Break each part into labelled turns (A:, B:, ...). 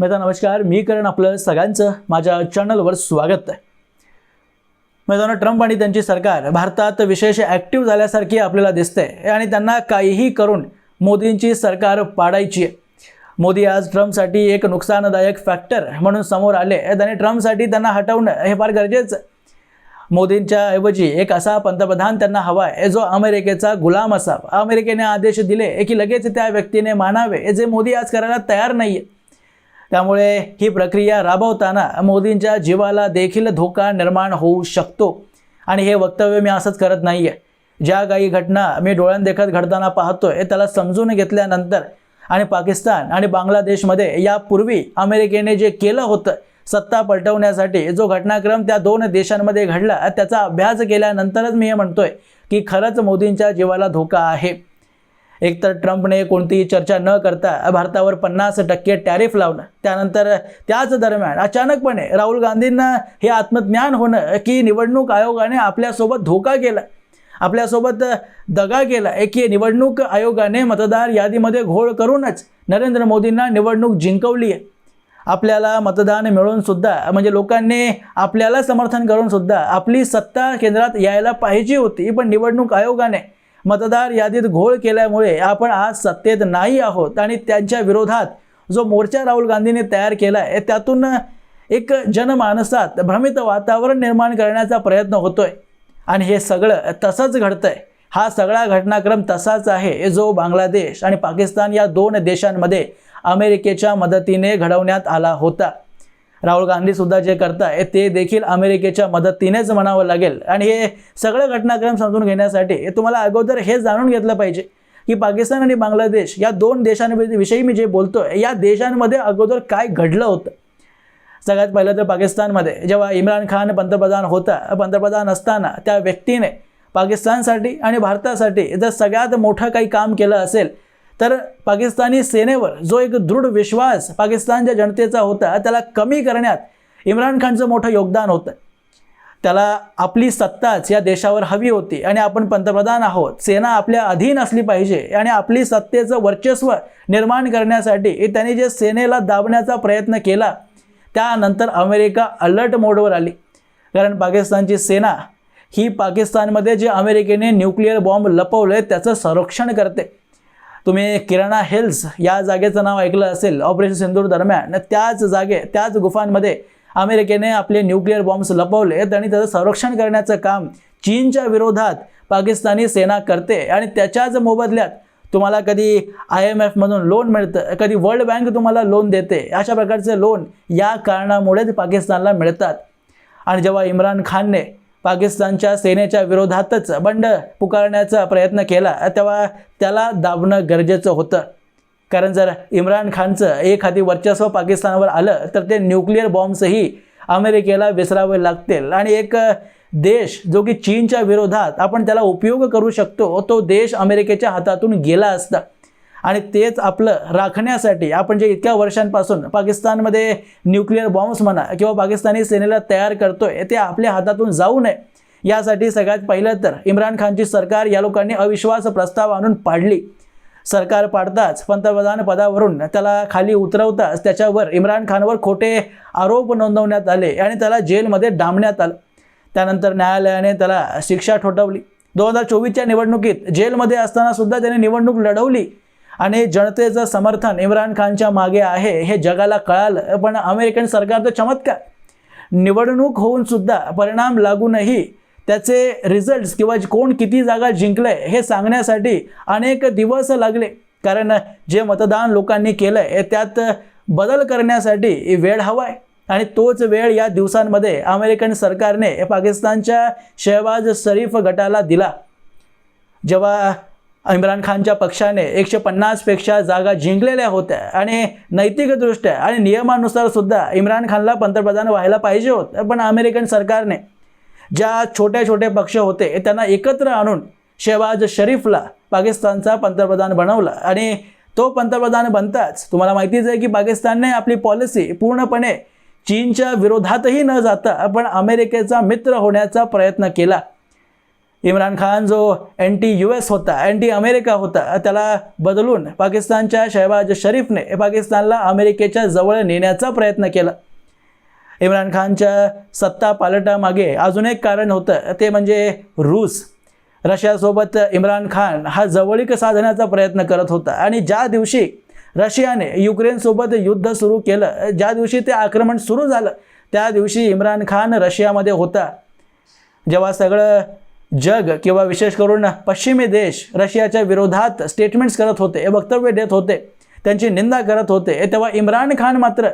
A: मित्र नमस्कार. मी करण आपलं सगळ्यांचं माझ्या चॅनलवर स्वागत आहे. मैदान ट्रम्प आणि त्यांची सरकार भारतात विशेष ॲक्टिव्ह झाल्यासारखी आपल्याला दिसते आणि त्यांना काहीही करून मोदींची सरकार पाडायची आहे. मोदी आज ट्रम्पसाठी एक नुकसानदायक फॅक्टर म्हणून समोर आले. आहेत आणि ट्रम्पसाठी त्यांना हटवणं हे फार गरजेचं आहे. मोदींच्या ऐवजी एक असा पंतप्रधान त्यांना हवा आहे जो अमेरिकेचा गुलाम असावा. अमेरिकेने आदेश दिले की लगेच त्या व्यक्तीने मानावे जे मोदी आज करायला तयार नाही आहे त्यामुळे ही प्रक्रिया राबवताना मोदींच्या जीवाला देखील धोका निर्माण होऊ शकतो. आणि हे वक्तव्य मी असंच करत नाही आहे ज्या काही घटना मी डोळ्यांदेखत घडताना पाहतोय त्याला समजून घेतल्यानंतर आणि पाकिस्तान आणि बांगलादेशमध्ये यापूर्वी अमेरिकेने जे केलं होतं सत्ता पलटवण्यासाठी जो घटनाक्रम त्या दोन देशांमध्ये घडला त्याचा अभ्यास केल्यानंतरच मी हे म्हणतोय की खरंच मोदींच्या जीवाला धोका आहे. एकतर ट्रम्पने कोणतीही चर्चा न करता भारतावर पन्नास टक्के टॅरिफ लावणं त्यानंतर त्याच दरम्यान अचानकपणे राहुल गांधींना हे आत्मज्ञान होणं की निवडणूक आयोगाने आपल्यासोबत धोका केला आपल्यासोबत दगा केला की निवडणूक आयोगाने मतदार यादीमध्ये घोळ करूनच नरेंद्र मोदींना निवडणूक जिंकवली आहे. आपल्याला मतदान मिळून सुद्धा म्हणजे लोकांनी आपल्याला समर्थन करून सुद्धा आपली सत्ता केंद्रात यायला पाहिजे होती पण निवडणूक आयोगाने मतदार यादीत घोळ केल्यामुळे आपण आज सत्तेत नाही आहोत आणि त्यांच्या विरोधात जो मोर्चा राहुल गांधींनी तयार केला आहे त्यातून एक जनमानसात भ्रमित वातावरण निर्माण करण्याचा प्रयत्न होतोय. आणि हे सगळं तसंच घडतंय. हा सगळा घटनाक्रम तसाच आहे जो बांगलादेश आणि पाकिस्तान या दोन देशांमध्ये अमेरिकेच्या मदतीने घडवण्यात आला होता. राहुल गांधी सुद्धा जे करताय ते देखील अमेरिकेच्या मदतीनेच म्हणावं लागेल. आणि हे सगळं घटनाक्रम समजून घेण्यासाठी तुम्हाला अगोदर हे जाणून घेतलं पाहिजे की पाकिस्तान आणि बांगलादेश या दोन देशांविषयी मी जे बोलतोय या देशांमध्ये अगोदर काय घडलं होतं? सगळ्यात पहिलं तर पाकिस्तानमध्ये जेव्हा इम्रान खान पंतप्रधान होता पंतप्रधान असताना त्या व्यक्तीने पाकिस्तानसाठी आणि भारतासाठी जर सगळ्यात मोठं काही काम केलं असेल तर पाकिस्तानी सेनेवर जो एक दृढ विश्वास पाकिस्तानच्या जनतेचा होता त्याला कमी करण्यात इम्रान खानचं मोठं योगदान होतं. त्याला आपली सत्ताच या देशावर हवी होती आणि आपण पंतप्रधान आहोत. सेना आपल्या अधीन असली पाहिजे आणि आपली सत्तेचं वर्चस्व निर्माण करण्यासाठी त्यांनी जे सेनेला दाबण्याचा प्रयत्न केला त्यानंतर अमेरिका अलर्ट मोडवर आली. कारण पाकिस्तानची सेना ही पाकिस्तानमध्ये जे अमेरिकेने न्यूक्लिअर बॉम्ब लपवले त्याचं संरक्षण करते. तुम्ही किराणा हिल्स या जागेचं नाव ऐकलं असेल ऑपरेशन सिंदूर दरम्यान त्याच जागे त्याच गुफांमध्ये अमेरिकेने आपले न्यूक्लिअर बॉम्ब्स लपवलेत आणि त्याचं संरक्षण करण्याचं काम चीनच्या विरोधात पाकिस्तानी सेना करते आणि त्याच्याच मोबदल्यात तुम्हाला कधी आय एम एफमधून लोन मिळतं कधी वर्ल्ड बँक तुम्हाला लोन देते अशा प्रकारचे लोन या कारणामुळेच पाकिस्तानला मिळतात. आणि जेव्हा इम्रान खानने पाकिस्तानच्या सेनेच्या विरोधातच बंड पुकारण्याचा प्रयत्न केला. तेव्हा त्याला दाबणं गरजेचं होतं. कारण जर इम्रान खानचं एखादी वर्चस्व पाकिस्तानावर आलं तर ते न्यूक्लिअर बॉम्ब्सही अमेरिकेला विसरावे लागतील. आणि एक देश जो की चीनच्या विरोधात आपण त्याला उपयोग करू शकतो तो देश अमेरिकेच्या हातातून गेला असता. आणि तेच आपलं राखण्यासाठी आपण जे इतक्या वर्षांपासून पाकिस्तानमध्ये न्यूक्लिअर बॉम्ब्स म्हणा किंवा पाकिस्तानी सेनेला तयार करतोय ते आपल्या हातातून जाऊ नये. यासाठी सगळ्यात पहिलं तर इम्रान खानची सरकार या लोकांनी अविश्वास प्रस्ताव आणून पाडली. सरकार पाडताच पंतप्रधान पदावरून त्याला खाली उतरवताच त्याच्यावर इम्रान खानवर खोटे आरोप नोंदवण्यात आले आणि त्याला जेलमध्ये डांबण्यात आलं. त्यानंतर न्यायालयाने त्याला शिक्षा ठोठवली. दोन हजार चोवीसच्या निवडणुकीत जेलमध्ये असताना सुद्धा त्याने निवडणूक लढवली. आणि जनतेचं समर्थन इम्रान खानच्या मागे आहे हे जगाला कळालं पण अमेरिकन सरकारचं चमत्कार. निवडणूक होऊन सुद्धा परिणाम लागूनही त्याचे रिझल्ट्स किंवा कोण किती जागा जिंकलंय हे सांगण्यासाठी अनेक दिवस लागले. कारण जे मतदान लोकांनी केलं आहे त्यात बदल करण्यासाठी वेळ हवा आहे आणि तोच वेळ या दिवसांमध्ये अमेरिकन सरकारने पाकिस्तानच्या शहबाज शरीफ गटाला दिला. जेव्हा इम्रान खानच्या पक्षाने एकशे पन्नासपेक्षा जागा जिंकलेल्या होत्या आणि नैतिकदृष्ट्या आणि नियमानुसार सुद्धा इम्रान खानला पंतप्रधान व्हायला पाहिजे होतं. पण अमेरिकन सरकारने ज्या छोटे छोटे पक्ष होते त्यांना एकत्र आणून शेवाज शरीफला पाकिस्तानचा पंतप्रधान बनवला. आणि तो पंतप्रधान बनताच तुम्हाला माहितीच आहे की पाकिस्तानने आपली पॉलिसी पूर्णपणे चीनच्या विरोधातही न जाता आपण अमेरिकेचा मित्र होण्याचा प्रयत्न केला. इम्रान खान जो अँटी यू एस होता अँटी अमेरिका होता त्याला बदलून पाकिस्तानच्या शहबाज शरीफने पाकिस्तानला अमेरिकेच्या जवळ नेण्याचा प्रयत्न केला. इम्रान खानच्या सत्ता पालटामागे अजून एक कारण होतं ते म्हणजे रूस. रशियासोबत इम्रान खान हा जवळीक साधण्याचा प्रयत्न करत होता आणि ज्या दिवशी रशियाने युक्रेनसोबत युद्ध सुरू केलं ज्या दिवशी ते आक्रमण सुरू झालं त्या दिवशी इम्रान खान रशियामध्ये होता. जेव्हा सगळं जग किंवा विशेष करून पश्चिमी देश रशियाच्या विरोधात स्टेटमेंट्स करत होते वक्तव्य देत होते त्यांची निंदा करत होते तेव्हा इम्रान खान मात्र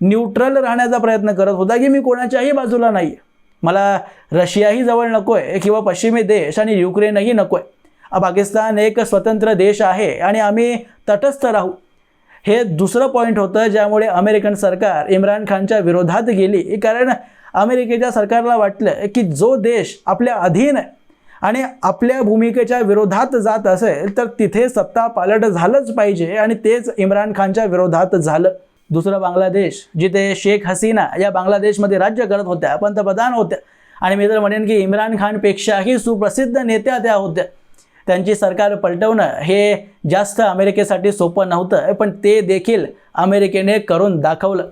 A: न्यूट्रल राहण्याचा प्रयत्न करत होता की मी कोणाच्याही बाजूला नाही मला रशियाही जवळ नको आहे किंवा पश्चिमी देश आणि युक्रेनही नको आहे पाकिस्तान एक स्वतंत्र देश आहे आणि आम्ही तटस्थ राहू. हे दुसरं पॉईंट होतं ज्यामुळे अमेरिकन सरकार इम्रान खानच्या विरोधात गेली. कारण अमेरिकेच्या सरकारला वाटलं की जो देश आपल्या अधीन आहे आणि आपल्या भूमिकेच्या विरोधात जात असेल तर तिथे सत्ता पालट झालंच पाहिजे आणि तेच इम्रान खानच्या विरोधात झालं. दुसरं बांगलादेश जिथे शेख हसीना या बांगलादेशमध्ये राज्य करत होत्या पंतप्रधान होत्या. आणि मी तर म्हणेन की इम्रान खानपेक्षाही सुप्रसिद्ध नेत्या त्या होत्या. त्यांची सरकार पलटवणं हे जास्त अमेरिकेसाठी सोपं नव्हतं पण ते देखील अमेरिकेने करून दाखवलं.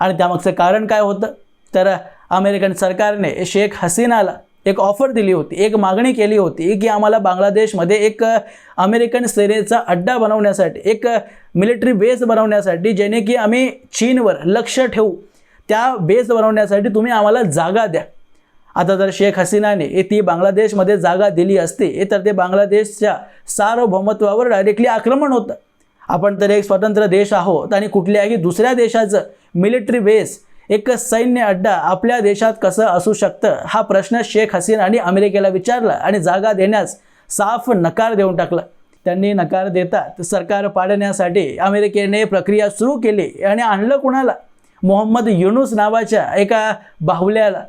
A: आणि त्यामागचं कारण काय होतं? तर अमेरिकन सरकारने शेख हसीनाला एक ऑफर दिली होती एक मागणी केली होती की आम्हाला बांगलादेशमध्ये एक अमेरिकन सेनेचा अड्डा बनवण्यासाठी एक मिलिटरी बेस बनवण्यासाठी जेणे की आम्ही चीनवर लक्ष ठेवू त्या बेस बनवण्यासाठी तुम्ही आम्हाला जागा द्या. आता जर शेख हसीनाने ती बांगलादेशमध्ये जागा दिली असती तर ते बांगलादेशच्या सार्वभौमत्वावर डायरेक्टली आक्रमण होतं. आपण तर एक स्वतंत्र देश आहोत आणि कुठल्याही दुसऱ्या देशाचं मिलिटरी बेस एक सैन्य अड्डा आपल्या देशात कसं असू शकतं? हा प्रश्न शेख हसीनाने अमेरिकेला विचारला आणि जागा देण्यास साफ नकार देऊन टाकला. त्यांनी नकार देतात सरकार पाडण्यासाठी अमेरिकेने प्रक्रिया सुरू केली आणि आणलं कुणाला? मोहम्मद युनुस नावाच्या एका बाहुल्याला.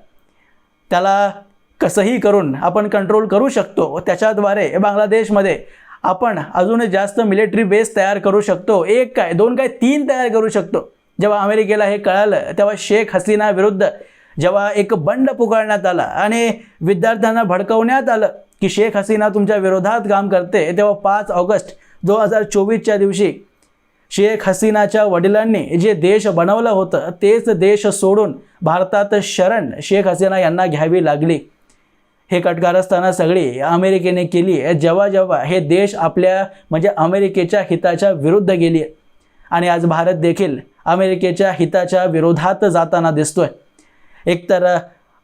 A: त्याला कसंही करून आपण कंट्रोल करू शकतो. त्याच्याद्वारे बांगलादेशमध्ये आपण अजून जास्त मिलिटरी बेस तयार करू शकतो. एक काय दोन काय तीन तयार करू शकतो. जेव्हा अमेरिकेला हे कळालं तेव्हा शेख हसीना विरुद्ध जेव्हा एक बंड पुकारण्यात आला आणि विद्यार्थ्यांना भडकवण्यात आलं की शेख हसीना तुमच्या विरोधात काम करते तेव्हा पाच ऑगस्ट दोन हजार चोवीसच्या दिवशी शेख हसीनाच्या वडिलांनी जे देश बनवलं होतं तेच देश सोडून भारतात शरण शेख हसीना यांना घ्यावी लागली. हे कटकारस्थाना सगळी अमेरिकेने केली आहे. जेव्हा जेव्हा हे देश आपल्या म्हणजे अमेरिकेच्या हिताच्या विरुद्ध गेली आहे. आणि आज भारत देखील अमेरिकेच्या हिताच्या विरोधात जाताना दिसतोय. एकतर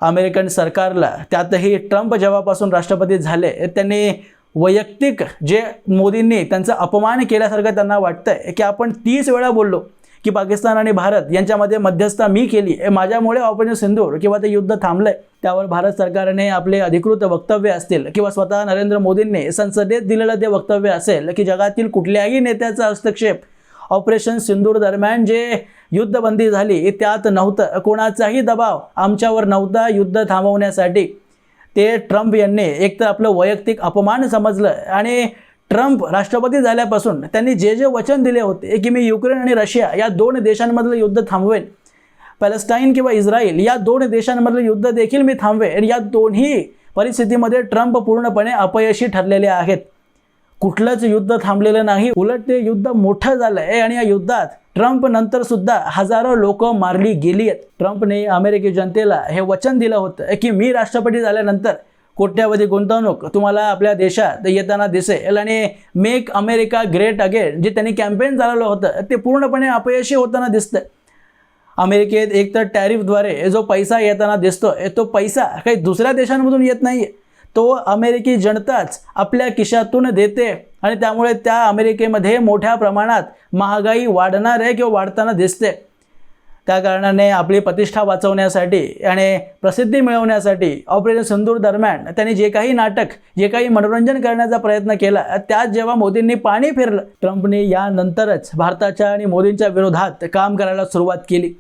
A: अमेरिकन सरकारला त्यातही ट्रम्प जेव्हापासून राष्ट्रपती झाले त्यांनी वैयक्तिक जे मोदींनी त्यांचा अपमान केल्यासारखं त्यांना वाटतंय की आपण तीस वेळा बोललो की पाकिस्तान आणि भारत यांच्यामध्ये मध्यस्थता मी केली माझ्यामुळे ऑपरेशन सिंधूर किंवा ते युद्ध थांबलंय त्यावर भारत सरकारने आपले अधिकृत वक्तव्य असतील किंवा स्वतः नरेंद्र मोदींनी संसदेत दिलेलं ते वक्तव्य असेल की जगातील कुठल्याही नेत्याचा हस्तक्षेप ऑपरेशन सिंदूर दरम्यान जे युद्धबंदी झाली त्यात नव्हतं. कोणाचाही दबाव आमच्यावर नव्हता युद्ध थांबवण्यासाठी. ते ट्रम्प यांनी एक तर आपलं वैयक्तिक अपमान समजलं आणि ट्रम्प राष्ट्रपती झाल्यापासून त्यांनी जे जे वचन दिले होते की मी युक्रेन आणि रशिया या दोन देशांमधलं युद्ध थांबवेन पॅलेस्टाईन किंवा इस्रायल या दोन देशांमधलं युद्ध देखील मी थांबवेन या दोन्ही परिस्थितीमध्ये ट्रम्प पूर्णपणे अपयशी ठरलेले आहेत. कुठलंच युद्ध थांबलेलं नाही. उलट ते युद्ध मोठं झालं आणि या युद्धात ट्रम्प नंतर सुद्धा हजारो लोक मारली गेली आहेत ट्रम्पने अमेरिकी जनतेला हे वचन दिलं होतं की मी राष्ट्रपती झाल्यानंतर कोट्यावधी गुंतवणूक तुम्हाला आपल्या देशात येताना दिसेल आणि मेक अमेरिका ग्रेट अगेन जे त्यांनी कॅम्पेन चालवलं होतं ते पूर्णपणे अपयशी होताना दिसतं. अमेरिकेत एकतर टॅरिफद्वारे जो पैसा येताना दिसतोय तो पैसा काही दुसऱ्या देशांमधून येत नाही तो अमेरिकी जनताच आपल्या खिशातून देते. आणि त्यामुळे त्या अमेरिकेमध्ये मोठ्या प्रमाणात महागाई वाढणार आहे किंवा वाढताना दिसते. त्या कारणाने आपली प्रतिष्ठा वाचवण्यासाठी आणि प्रसिद्धी मिळवण्यासाठी ऑपरेशन सिंदूर दरम्यान त्यांनी जे काही नाटक जे काही मनोरंजन करण्याचा प्रयत्न केला त्यात जेव्हा मोदींनी पाणी फिरलं ट्रम्पने यानंतरच भारताच्या आणि मोदींच्या विरोधात काम करायला सुरुवात केली.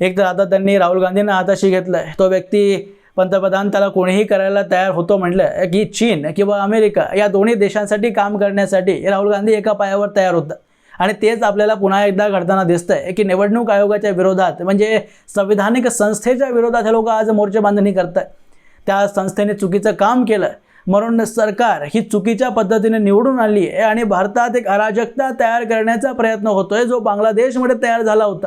A: एक तर आता त्यांनी राहुल गांधींना हाताशी घेतलं तो व्यक्ती पंतप्रधान त्याला कोणीही करायला तयार होतो म्हटलं की चीन किंवा अमेरिका या दोन्ही देशांसाठी काम करण्यासाठी राहुल गांधी एका पायावर तयार होतं. आणि तेच आपल्याला पुन्हा एकदा घडताना दिसतंय की निवडणूक आयोगाच्या विरोधात म्हणजे संविधानिक संस्थेच्या विरोधात हे लोक आज मोर्चे बांधणी करत आहेत त्या संस्थेने चुकीचं काम केलं. म्हणून सरकार ही चुकीच्या पद्धतीने निवडून आली आहे आणि भारतात एक अराजकता तयार करण्याचा प्रयत्न होतोय जो बांगलादेशमध्ये तयार झाला होता.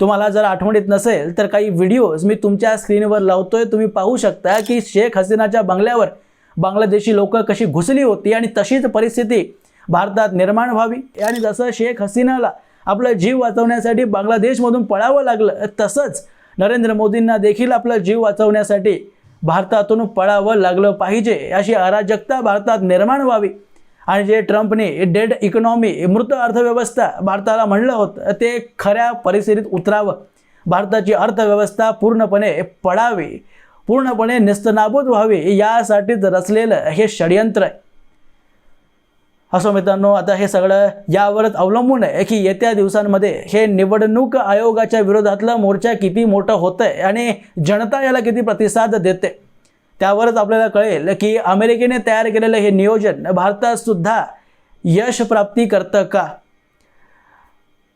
A: तुम्हाला जर आठवणीत नसेल तर काही व्हिडिओज मी तुमच्या स्क्रीनवर लावतोय. तुम्ही पाहू शकता की शेख हसीनाच्या बंगल्यावर बांगलादेशी लोक कशी घुसली होती आणि तशीच परिस्थिती भारतात निर्माण व्हावी. आणि जसं शेख हसीनाला आपला जीव वाचवण्यासाठी बांगलादेशमधून पळावं लागलं तसंच नरेंद्र मोदींना देखील आपला जीव वाचवण्यासाठी भारतातून पळावं लागलं पाहिजे. अशी अराजकता भारतात निर्माण व्हावी. आणि जे ट्रम्पने डेड इकॉनॉमी मृत अर्थव्यवस्था भारताला म्हणलं होतं ते खऱ्या परिस्थितीत उतरावं. भारताची अर्थव्यवस्था पूर्णपणे पडावी पूर्णपणे निस्तनाबूत व्हावी यासाठीच रचलेलं हे षडयंत्र आहे. असो मित्रांनो आता हे सगळं यावरच अवलंबून आहे की येत्या दिवसांमध्ये हे निवडणूक आयोगाच्या विरोधातला मोर्चा किती मोठं होतं आहे आणि जनता याला किती प्रतिसाद देते. त्यावरच आपल्याला कळेल की अमेरिकेने तयार केलेलं हे नियोजन भारतातसुद्धा यश प्राप्ती करतं का?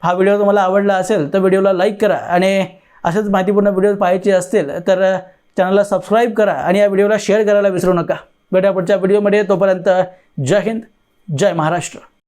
A: हा व्हिडिओ तुम्हाला आवडला असेल तर व्हिडिओला लाईक करा आणि असेच माहितीपूर्ण व्हिडिओ पाहायचे असतील तर चॅनलला सबस्क्राईब करा आणि या व्हिडिओला शेअर करायला विसरू नका. भेटा पुढच्या व्हिडिओमध्ये तोपर्यंत जय हिंद जय महाराष्ट्र.